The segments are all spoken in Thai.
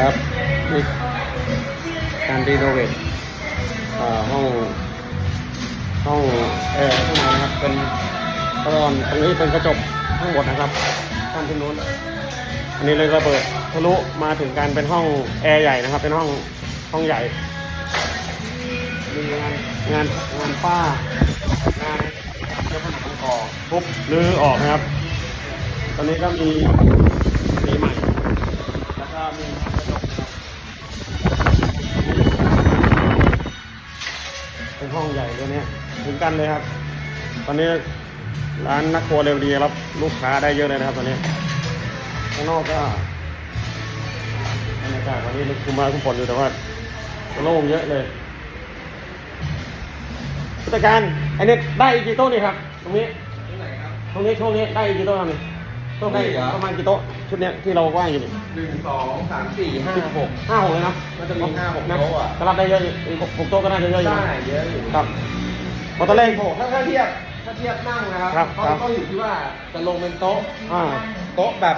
ครับนี่การรีโนเวทห้องห้องแอร์ข้างในนะครับเป็นตะอนตรงนี้เป็นกระจกทั้งหมดนะครับด้านที่นู้นอันนี้เลยระเบิดทะลุมาถึงการเป็นห้องแอร์ใหญ่นะครับ เป็นห้องห้องใหญ่มีงานงานงานป้างานเจ้าผนังก่อทุบรื้อออกนะครับ ตอนนี้ก็มีมีใหม่ ก็มีกระจกเป็นห้องใหญ่ตัวเนี้ยถึงกันเลยครับ ตอนนี้ร้านนักครัวเร็วดีรับลูกค้าได้เยอะเลยนะครับตอนนี้ข้างนอกก็บรรยากาศวันนี้คุมมาคุมฝนอยู่แต่ว่าโล่งเยอะเลยผู้จัดการอันนี้ได้อีกกี่โต๊ะนี่ครับ ตรงนี้ตรงนี้ช่วงนี้ได้อีกกี่โต๊ะครับนี่ ต๊ะได้นี่เหรอประมาณกี่โต๊ะชุดเนี้ยที่เราว่างอยู่นี่หนึ่งสองสามสี่ห้าหกห้าหกเลยนะมันจะมีห้าหกนะโต๊ะอะก็รับได้เยอะอยู่อีกหกหกโต๊ะก็น่าจะเยอะอยู่ได้นะเยอะอยู่ครับพอตอนแรกหกถ้าถ้าเทียบถ้าเทียบนั่งนะครับครับก็ครับก็อยู่ที่ว่าจะลงเป็นโต๊ะอ่าโต๊ะแบบ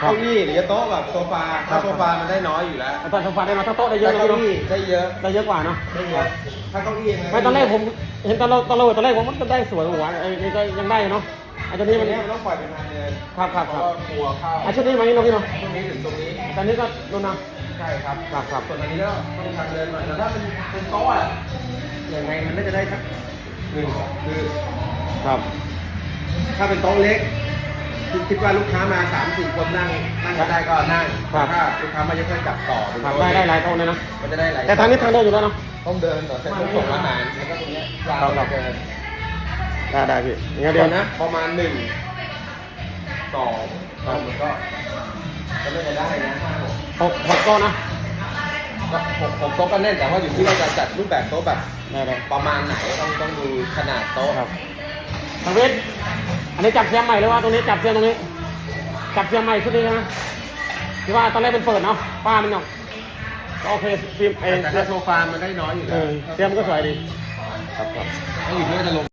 ครับเก้าอี้หรือจะโต๊ะแบบโซฟาครัถ้าบโซฟามันได้น้อยอยู่แล้วแต่ตอนโซฟาได้มาถ้าโต๊ะได้เยถ้าอะนะเก้าพี่เนาะอี้ได้เยอะได้เยอะกว่าเนาะได้เยอะถ้าเก้าอี้ยังงไม่ตอนแรกผมเห็นตอนเราตอนเราตอนแรกผมมันก็ได้สวยหัวไอ้นี่ก็ยังได้เนาะ ไอ้ตัวนี้นี่มัมันนมันต้องปล่อยเป็นทางเดินครับครับเพครัราะบว่ากลัวเข้าไอ้ชุดนี้มานี่เนาะพี่เนาะตรงนี้ถึงตรงนี้ตอนนี้ก็นู่นนะ ใช่ครับครับครับ ส่วนอันนี้ก็เป็นทางเดินหน่อยแต่ถ้าเป็นเป็นโต๊ะอะยังไงมันน่าจะได้สักหนึ่งคือ ครับ ถ้าเป็นโต๊ะเล็กคิดคิดว่าลูกค้ามาสามสี่คนนั่งนั่งก็ได้ก็นั่งครับ ถ้าลูกค้ามาเยอะก็จับต่อเป็นครับโต๊ะได้ได้หลายโต๊ะเลยนะ มันจะได้หลายแต่ทางนี้ทางเดินอยู่แล้วเนาะ ต้องเดินต่อเส้นต้องส่งอาหารแล้วก็ตรงเนี้ยยาวครับเกิน ได้ได้พี่งั้นเดี๋เดี๋ยยววนะนะประมาณหนึ่งสองสามมันก็ก็ไม่ได้ได้นะห้าหกหกหกโต๊ะนะก็หกหกโต๊ะก็แน่นแต่ว่าอยู่ที่เราจะจัดรูปแบบโต๊ะแบบได้ได้ประมาณไหนต้องต้องดูขนาดโต๊ะครับทางเวทอันนี้จับเทียมใหม่เลยว่าตรงนี้จับเทียมตรงนี้ จับเทียมใหม่ชุดนี้นะที่ว่าตอนแรกเป็นเปิดเนาะป้ามันเนาะก็โอเคฟิล์มเองแต่ถ้าโซฟามันได้น้อยอยู่เอแล้วอเทียมก็สวยดีครับครับต้องอยู่ที่ว่าจะลง